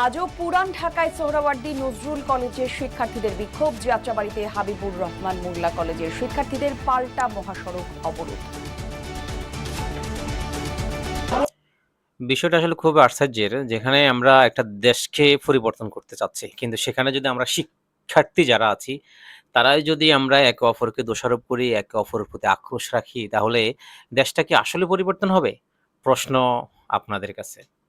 আজও পুরান ঢাকায় সোহরাওয়ার্দী নজরুল কলেজের শিক্ষার্থীদের বিক্ষোভ, যাত্রাবাড়িতে হাবিবুর রহমান মোল্লা কলেজের শিক্ষার্থীদের পাল্টা মহাসড়ক অবরোধ। বিষয়টা আসলে খুব আশ্চর্যের, যেখানে আমরা একটা দেশকে পরিবর্তন করতে চাচ্ছি। কিন্তু সেখানে যদি আমরা শিক্ষার্থী যারা আছি, তারাই যদি আমরা একে অপরকে দোষারোপ করি, একে অপরের প্রতি আক্রোশ রাখি, তাহলে দেশটা কি আসলে পরিবর্তন হবে? প্রশ্ন আপনাদের কাছে।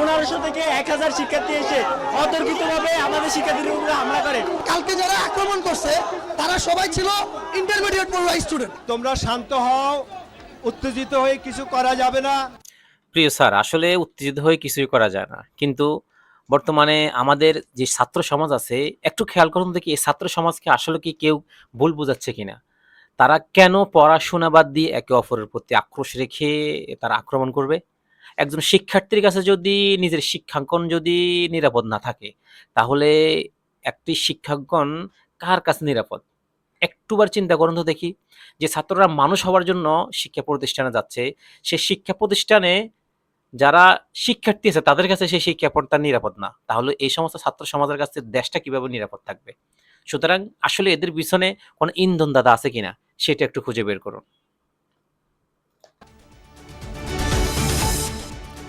পনেরোশো থেকে এক হাজার শিক্ষার্থী এসে অতর্কিতভাবে আমাদের শিক্ষার্থীদের উপরে হামলা করে। কালকে যারা আক্রমণ করছে তারা সবাই ছিল ইন্টারমিডিয়েট পড়ুয়া স্টুডেন্ট তোমরা শান্ত হও উত্তেজিত হয়ে কিছু করা যাবে না। প্রিয় স্যার আসলে উত্তেজিত হয়ে কিছুই করা যায় না। কিন্তু বর্তমানে আমাদের যে ছাত্র সমাজ আছে একটু খেয়াল করুন দেখি এই ছাত্র সমাজকে আসলে কি কেউ ভুল বোঝাচ্ছে কিনা। তারা কেন পড়াশোনা বাদ দিয়ে একে অপরের প্রতি আক্রোশ রেখে তারা আক্রমণ করবে? একজন শিক্ষার্থীর কাছে যদি নিজের শিক্ষাঙ্কন যদি নিরাপদ না থাকে, তাহলে একটি শিক্ষাঙ্কন কার কাছে নিরাপদ? একটুবার চিন্তা করুন তো দেখি, যে ছাত্ররা মানুষ হওয়ার জন্য শিক্ষা প্রতিষ্ঠানে যাচ্ছে, সে শিক্ষা প্রতিষ্ঠানে যারা শিক্ষার্থী আছে, তাদের কাছে সেই শিক্ষা নিরাপদ না। তাহলে এই সমস্ত ছাত্র সমাজের কাছে দেশটা কীভাবে নিরাপদ থাকবে? সুতরাং আসলে এদের পিছনে কোনো ইন্ধন দাদা আছে কিনা, সেটা একটু খুঁজে বের করুন।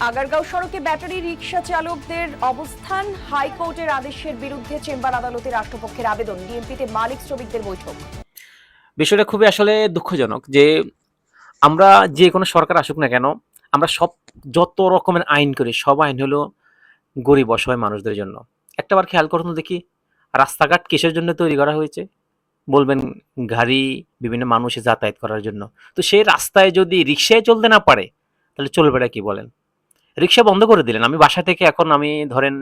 আগারগাঁও সড়কে ব্যাটারি রিকশা চালকদের অবস্থান। হাইকোর্টের আদেশের বিরুদ্ধে চেম্বার আদালতে রাষ্ট্রপক্ষের আবেদন। ডিএমপিতে মালিক শ্রমিকদের বৈঠক। বিষয়টা খুবই আসলে দুঃখজনক যে আমরা যে কোনো সরকার আসুক না কেন, আমরা সব যত রকমের আইন করি, সব আইন হলো গরিব অসহায় মানুষদের জন্য। একটাবার খেয়াল করুন দেখি, রাস্তাঘাট কিসের জন্য তৈরি করা হয়েছে? বলবেন গাড়ি, বিভিন্ন মানুষে যাতায়াত করার জন্য। তো সেই রাস্তায় যদি রিক্সায় চলতে না পারে, তাহলে চলবে না কি বলেন? রিক্সা বন্ধ করে দিলেন। আমি বাসা থেকে এখন আমি ধরেন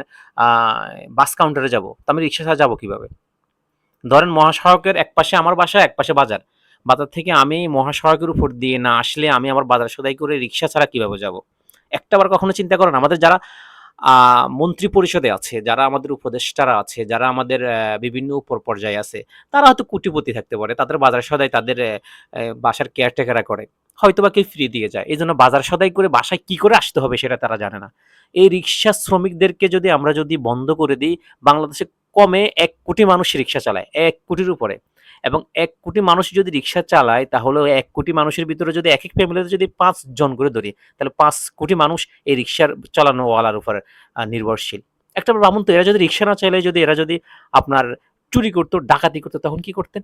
বাস কাউন্টারে যাব। তো আমি রিক্সা ছাড়া যাব কীভাবে? ধরেন মহাসড়কের এক পাশে আমার বাসা এক পাশে বাজার। বাজার থেকে আমি মহাসড়কের উপর দিয়ে না আসলে আমি আমার বাজার সদাই করে রিক্সা ছাড়া কীভাবে যাব? একটাবার কখনো চিন্তা করেন, আমাদের যারা মন্ত্রী পরিষদে আছে, যারা আমাদের উপদেষ্টারা আছে, যারা আমাদের বিভিন্ন উপর পর্যায়ে আছে, তারা হয়তো কুটিপতি থাকতে পারে, তাদের বাজার সদাই তাদের বাসার কেয়ারটেকাররা করে। হয়তো বা কেউ ফ্রি দিয়ে যায়। এই জন্য বাজার সদাই করে বাসায় কি করে আসতে হবে সেটা তারা জানে না। এই রিক্সা শ্রমিকদেরকে যদি আমরা যদি বন্ধ করে দিই বাংলাদেশে কমে এক কোটি মানুষ রিক্সা চালায় এক কোটির উপরে। এবং এক কোটি মানুষ যদি রিক্সা চালায় তাহলে এক কোটি মানুষের ভিতরে যদি এক এক ফ্যামিলিতে যদি পাঁচ জন করে ধরি তাহলে পাঁচ কোটি মানুষ এই রিক্সার চালানোওয়ালার উপর আহ, নির্ভরশীল। একটা ভাবুন তো এরা যদি রিক্সা না চাইলে যদি এরা যদি আপনার চুরি করতো ডাকাতি করতো তখন কি করতেন?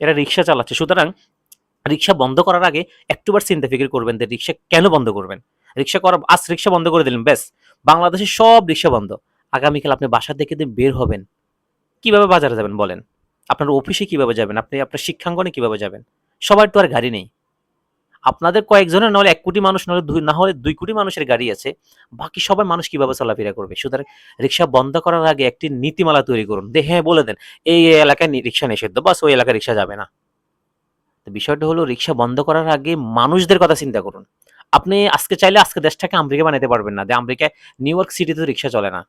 এরা রিক্সা চালাচ্ছে। সুতরাং রিক্সা বন্ধ করার আগে একটুবার চিন্তা ফিকির করবেন যে রিক্সা কেন বন্ধ করবেন? রিক্সা করা আজ রিক্সা বন্ধ করে দিলেন, ব্যাস। বাংলাদেশের সব রিক্সা বন্ধ। আগামীকাল আপনি বাসা থেকে বের হবেন, কীভাবে বাজারে যাবেন বলেন? আপনার অফিসে কীভাবে যাবেন? আপনি, আপনার শিক্ষাঙ্গনে কীভাবে যাবেন? সবার তো আর গাড়ি নেই। আপনাদের কয়েকজনের নাহলে এক কোটি মানুষ, নাহলে দুই, না হলে দুই কোটি মানুষের গাড়ি আছে। বাকি সবাই মানুষ কীভাবে চলাফেরা করবে? সুতরাং রিক্সা বন্ধ করার আগে একটি নীতিমালা তৈরি করুন। দে হ্যাঁ বলে দেন, এই এলাকায় রিক্সা নিষিদ্ধ, বাস ওই এলাকায় রিক্সা যাবে না। তো বিষয়টা হলো রিক্সা বন্ধ করার আগে মানুষদের কথা চিন্তা করুন। আপনি আজকে চাইলে আজকে দেশটাকে আমেরিকা বানাতে পারবেন না। যে আমেরিকায় নিউ ইয়র্ক সিটিতে তো রিক্সা চলে না,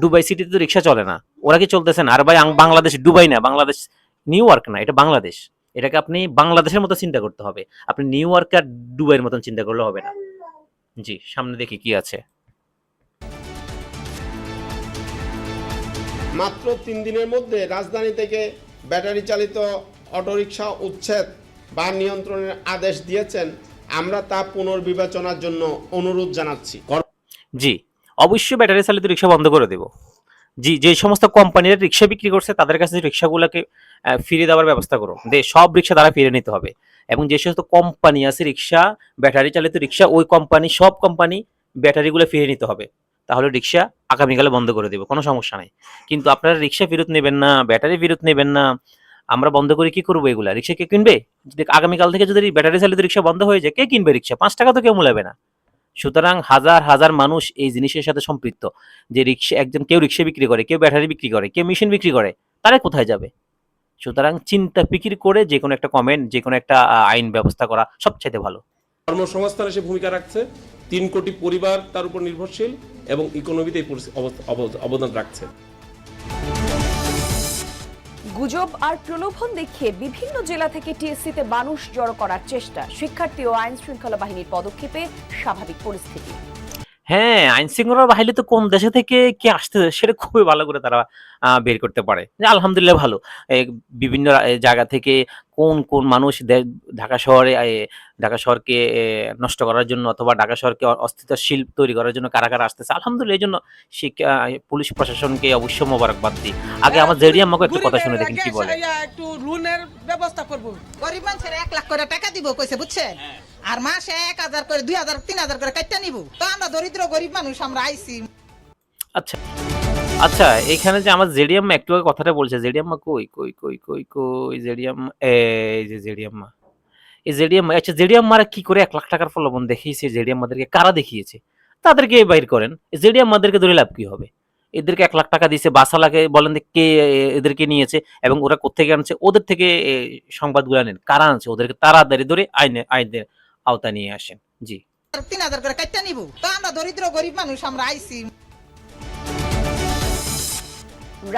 দুবাই সিটিতে তো রিক্সা চলে না। ওরা কি চলতেছে না? আর ভাই বাংলাদেশ দুবাই না, বাংলাদেশ নিউ ইয়র্ক না, এটা বাংলাদেশ। এটাকে আপনি বাংলাদেশের মতো চিন্তা করতে হবে। আপনি নিউ ইয়র্ক আর দুবাইয়ের মতন চিন্তা করলে হবে না। জি, সামনে দেখি কি আছে। মাত্র তিন দিনের মধ্যে রাজধানী থেকে ব্যাটারি চালিত অটোরিকশা উচ্ছেদ বা নিয়ন্ত্রণের আদেশ দিয়েছেন, আমরা তা পুনর্বিবেচনার জন্য অনুরোধ জানাচ্ছি। জি, অবশ্যই ব্যাটারি চালিত রিক্সা বন্ধ করে দেব। জি, যে সমস্ত কোম্পানিরা রিক্সা বিক্রি করছে, তাদের কাছে রিক্সাগুলোকে ফিরিয়ে দেওয়ার ব্যবস্থা করো। দে, সব রিক্সা তারা ফিরে নিতে হবে। এবং যে সমস্ত কোম্পানি আছে রিক্সা ব্যাটারি চালিত রিক্সা ওই কোম্পানি, সব কোম্পানি ব্যাটারিগুলো ফিরিয়ে নিতে হবে। তাহলে রিক্সা আগামীকালে বন্ধ করে দেবো, কোনো সমস্যা নেই। কিন্তু আপনারা রিক্সা ফেরত নেবেন না, ব্যাটারি ফেরত নেবেন না আমরা বন্ধ করে কি করব এগুলা? রিক্সা কে কিনবে? যদি আগামীকাল থেকে যদি ব্যাটারি চালিত রিক্সা বন্ধ হয়ে যায়, কে কিনবে রিক্সা? পাঁচ টাকা তো কেউ মূলাবে না। সুতরাং হাজার হাজার মানুষ এই জিনিসের সাথে সম্পৃক্ত। যে রিক্সা, একজন কেউ রিক্সা বিক্রি করে, কেউ ব্যাটারি বিক্রি করে, কেউ মেশিন বিক্রি করে, তারা কোথায় যাবে? সুতরাং চিন্তা ফিকির করে যে কোনো একটা কমেন্ট যে কোনো একটা আইন ব্যবস্থা করা সবচাইতে ভালো। কর্মসংস্থানে সে ভূমিকা রাখছে। তিন কোটি পরিবার তার উপর নির্ভরশীল এবং ইকোনমিতে অবদান রাখছে। গুজব আর প্রলোভন দেখিয়ে বিভিন্ন জেলা থেকে টিএসসিতে মানুষ জড়ো করার চেষ্টা। শিক্ষার্থী ও আইন শৃঙ্খলা বাহিনীর পদক্ষেপে স্বাভাবিক পরিস্থিতি। হ্যাঁ, আইন শৃঙ্খলার বাহিরে তো কোন দেশে থেকে কে আসতেছে সেটা খুবই ভালো করে তারা বের করতে পারে। আলহামদুলিল্লাহ ভালো। বিভিন্ন জায়গা থেকে কোন, কোন মানুষ ঢাকা শহরে ঢাকা শহরকে নষ্ট করার জন্য অথবা ঢাকা শহরকে অস্থিতিশীল তৈরি করার জন্য কারা, কারা আসতেছে। আলহামদুলিল্লাহ এজন্য শিক্ষা পুলিশ প্রশাসনকে অবশ্যই মোবারকবাদ দিই। আগে আমার জেডি আম্মাকে একটু কথা শুনে দেখেন কি বলে। একটু লোনের ব্যবস্থা করব গরিব মানুষের এক লাখ করে টাকা দিব কইছে বুঝছেন আর মাসে এক হাজার করে দুই হাজার তিন হাজার করে কাটটা নিব তো আমরা দরিদ্র গরিব মানুষ আমরা আইছি আচ্ছা, আচ্ছা এখানে যে আমার জেডিএম একটু কথাটা বলছে জেডি আম্মা কই, কই, কই, কই, কই জেডিএম এই যে জেডি আম্মা। এই জেডি আম্মা আচ্ছা জেডি আম্মারা কি করে ১ লাখ টাকার প্রলোভন দেখিয়েছে জেডি আম্মাদেরকে কারা দেখিয়েছে? তাদেরকে বাইর করেন। জেডি মাদেরকে ধরে লাভ কি হবে? এদেরকে ১ লাখ টাকা দিয়েছে বাসালাকে বলেন যে কে এদেরকে নিয়েছে এবং ওরা কোত্থেকে আনছে ওদের থেকে সংবাদগুলা নেন। কারা আনছে ওদেরকে তাড়াতাড়ি ধরে আইনে আইনের আওতায় নিয়ে আসেন। জি। তিন হাজার করে কাটটা নিব তো আমরা দরিদ্র গরিব মানুষ আমরা আইসি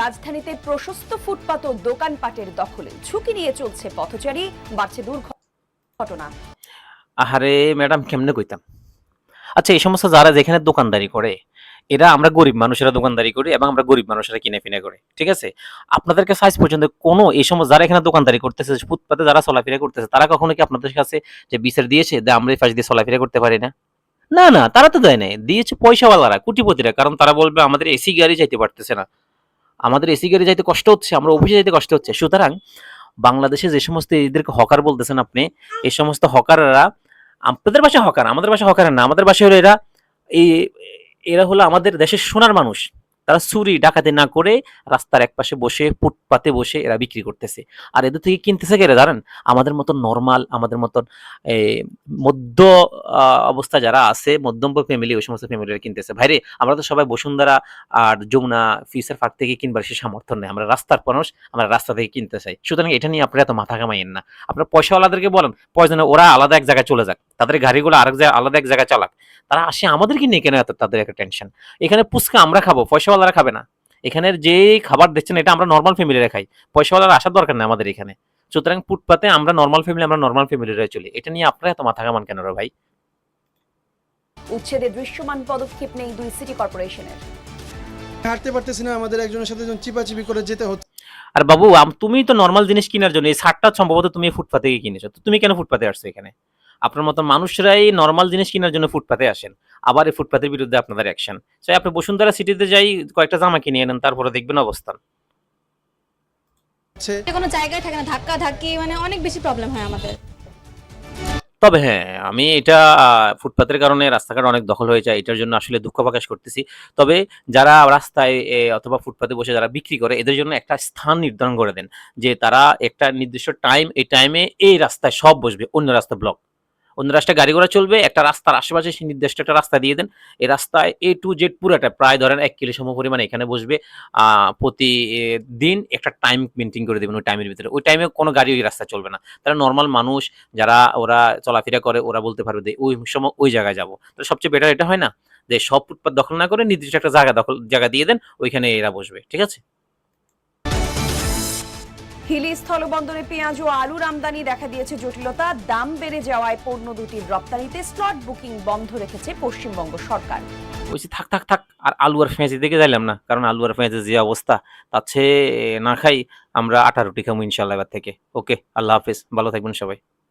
রাজধানীতে প্রশস্ত ফুটপাত ও দোকানপাটের দখলে ঝুঁকি নিয়ে চলছে পথচারী বাড়ছে দুর্ঘটনা আহারে ম্যাডাম কেমনে কইতাম? আচ্ছা এই সমস্ত যারা যেখানে দোকানদারি করে, এরা আমরা গরিব মানুষেরা দোকানদারি করি এবং আমরা গরিব মানুষেরা কিনে-ফিনে করি ঠিক আছে? আপনাদের কাছে আজ পর্যন্ত কোনো এই সমস্ত যারা এখানে দোকানদারি করতেছে, ফুটপাতে যারা চলাফেরা করতেছে, তারা কখনো কি আপনাদের কাছে যে বিচার দিয়েছে যে আমরা এই পাশ দিয়ে চলাফেরা করতে পারি না? না, না তারা তো দেয় নাই। দিয়েছে পয়সাওয়ালারা, কোটিপতিরা। কারণ তারা বলবে আমাদের এসি গাড়ি যাইতে পারতেছে না। আমাদের এসি গাড়ি যাইতে কষ্ট হচ্ছে, আমরা অফিসে যাইতে কষ্ট হচ্ছে। সুতরাং বাংলাদেশে যে সমস্ত এদেরকে হকার বলতেছেন আপনি, এই সমস্ত হকাররা আপনাদের ভাষায় হকার, আমাদের ভাষায় হকার না। আমাদের ভাষায় হলো এরা এই এরা হলো আমাদের দেশের সোনার মানুষ। তারা চুরি ডাকাতি না করে রাস্তার একপাশে বসে ফুটপাতে বসে এরা বিক্রি করতেছে। আর এদের থেকে কিনতেছে কারা জানেন? আমাদের মতন নরমাল, আমাদের মতন মধ্য আ অবস্থায় যারা আছে, মধ্যম ফ্যামিলি ওই সমস্ত ফ্যামিলিরা কিনতেছে। ভাইরে আমরা তো সবাই বসুন্ধরা আর যমুনা ফিউচার পার্ক থেকে কিনবার সে সামর্থ্য নেই। আমরা রাস্তার মানুষ, আমরা রাস্তা থেকে কিনতে চাই। সুতরাং এটা নিয়ে আপনারা এত মাথা ঘামাইয়েন না। আপনারা পয়সাওয়ালাদেরকে বলেন, প্রয়োজনে ওরা আলাদা এক জায়গায় চলে যাক। তাদের গাড়িগুলো আরেক জায়গায় আলাদা এক জায়গায় চালাক। তারা আসে আমাদেরকে নিয়ে কেন এত তাদের একটা টেনশন? এখানে ফুচকা আমরা খাব, পয়সাওয়ালারা খাবে না। এখানের যে খাবার দিচ্ছেন এটা আমরা নরমাল ফ্যামিলিরা খাই। পয়সাওয়ালারা আসার দরকার নেই আমাদের এখানে। সুতরাং ফুটপাতে আমরা নরমাল ফ্যামিলি, আমরা নরমাল ফ্যামিলিরাই চলি। এটা নিয়ে আপনারা এত মাথা ঘামান কেন ভাই? উচ্ছেদে দৃশ্যমান পদক্ষেপ নেই দুই সিটি কর্পোরেশনের হাঁটতে পারতেছি না আমাদের একজনের সাথে একজন চিপাচিপি করে যেতে হচ্ছে আর বাবু আম- তুমি তো নর্মাল জিনিস কেনার জন্য এই শার্টটা সম্ভবত তুমি ফুটপাতে গিয়ে কিনেছো তো তুমি কেন ফুটপাতে আসছো এখানে আপনার মতো মানুষরাই নর্মাল জিনিস কেনার জন্য ফুটপাতে আসেন। আবার এই ফুটপাতের বিরুদ্ধে আপনাদের অ্যাকশন চাই আপনি বসুন্ধরা সিটিতে যাই কয়েকটা জামা কিনে এনেন তারপরে দেখবেন অবস্থান। কোনো জায়গায় থাকে না ধাক্কা ধাক্কি মানে অনেক বেশি প্রবলেম হয় আমাদের। তবে হ্যাঁ আমি এটা ফুটপাতের কারণে রাস্তাঘাট অনেক দখল হয়ে যায় এটার জন্য আসলে দুঃখ প্রকাশ করতেছি। তবে যারা রাস্তায় এ, অথবা ফুটপাতে বসে যারা বিক্রি করে এদের জন্য একটা স্থান নির্ধারণ করে দেন যে তারা একটা নির্দিষ্ট টাইম এই টাইমে এই রাস্তায় সব বসবে অন্য রাস্তা ব্লক অন্য রাস্তায় গাড়ি ঘোড়া চলবে, একটা রাস্তার আশেপাশে সেই নির্দিষ্ট একটা রাস্তা দিয়ে দেন। এই রাস্তায় এ টু জেড পুরাটা প্রায় ধরেন এক কিলো সম পরিমাণ এখানে বসবে। প্রতি দিন একটা টাইম মেনটেন করে দেবেন ওই টাইমের ভিতরে। ওই টাইমে কোনো গাড়ি ওই রাস্তায় চলবে না। তারা নর্মাল মানুষ, যারা ওরা চলাফেরা করে, ওরা বলতে পারবে যে ওই সময় ওই জায়গায় যাব। তাহলে সবচেয়ে বেটার এটা হয় না? যে সব ফুটপাত দখল না করে নির্দিষ্ট একটা জায়গা দখল, জায়গা দিয়ে দেন, ওইখানে এরা বসবে। ঠিক আছে? হিলি স্থলবন্দরে পেঁয়াজ ও আলুর আমদানি দেখা দিয়েছে জটিলতা। দাম বেড়ে যাওয়ায় পণ্য দুটির রপ্তানিতে স্লট বুকিং বন্ধ রেখেছে পশ্চিমবঙ্গ সরকার। বলছি, থাক থাক থাক, আর আলু আর পেঁয়াজের দিকে যাইলাম না, কারণ আলু আর পেঁয়াজের যে অবস্থা চেয়ে না খাই আমরা আটা রুটি খাব ইনশাল্লাহ এবার থেকে। ওকে, আল্লাহ হাফিজ, ভালো থাকবেন সবাই।